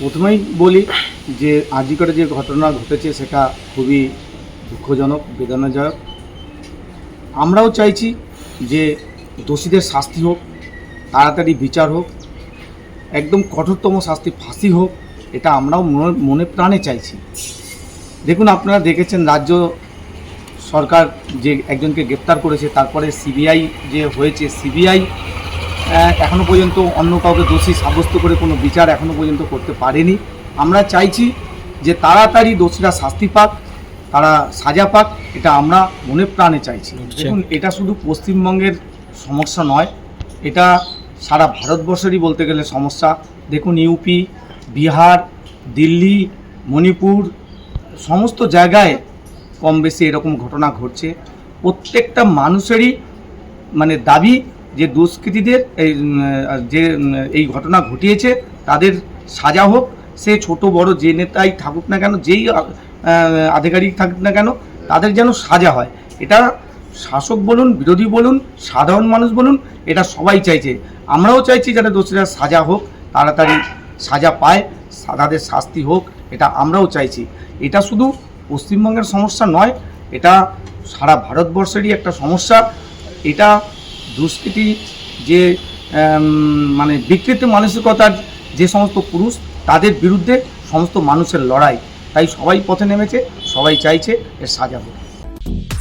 প্রথমেই বলি যে, আজিকার যে ঘটনা ঘটেছে সেটা খুবই দুঃখজনক, বেদনাজনক। আমরাও চাইছি যে দোষীদের শাস্তি হোক, তাড়াতাড়ি বিচার হোক, একদম কঠোরতম শাস্তি, ফাঁসি হোক, এটা আমরাও মনে মনে প্রাণে চাইছি। দেখুন, আপনারা দেখেছেন রাজ্য সরকার যে একজনকে গ্রেপ্তার করেছে, তারপরে সিবিআই যে হয়েছে, সিবিআই এখনও পর্যন্ত অন্য কাউকে দোষী সাব্যস্ত করে কোনো বিচার এখনও পর্যন্ত করতে পারেনি। আমরা চাইছি যে তাড়াতাড়ি দোষীরা শাস্তি পাক তারা সাজা পাক এটা আমরা মনে প্রাণে চাইছি। দেখুন এটা শুধু পশ্চিমবঙ্গের সমস্যা নয় এটা সারা ভারতবর্ষেরই বলতে গেলে সমস্যা। দেখুন ইউপি বিহার দিল্লি মণিপুর সমস্ত জায়গায় কম বেশি এরকম ঘটনা ঘটছে। প্রত্যেকটা মানুষেরই মানে দাবি যে দুষ্কৃতীদের এই যে এই ঘটনা ঘটিয়েছে, তাদের সাজা হোক, সে ছোট, বড় যে নেতাই থাকুক না কেন, যেই আধিকারিক থাকুক না কেন, তাদের যেন সাজা হয়। এটা শাসক বলুন, বিরোধী বলুন, সাধারণ মানুষ বলুন, এটা সবাই চাইছে। আমরাও চাইছি যাতে দোষীরা সাজা হোক, তাড়াতাড়ি সাজা পায় তাদের শাস্তি হোক, এটা আমরাও চাইছি। এটা শুধু পশ্চিমবঙ্গের সমস্যা নয়, এটা সারা ভারতবর্ষেরই একটা সমস্যা। এটা দুষ্কৃতি যে মানে বিকৃত মানসিকতার যে সমস্ত পুরুষ, তাদের বিরুদ্ধে সমস্ত মানুষের লড়াই। তাই সবাই পথে নেমেছে, সবাই চাইছে এর সাজা হোক।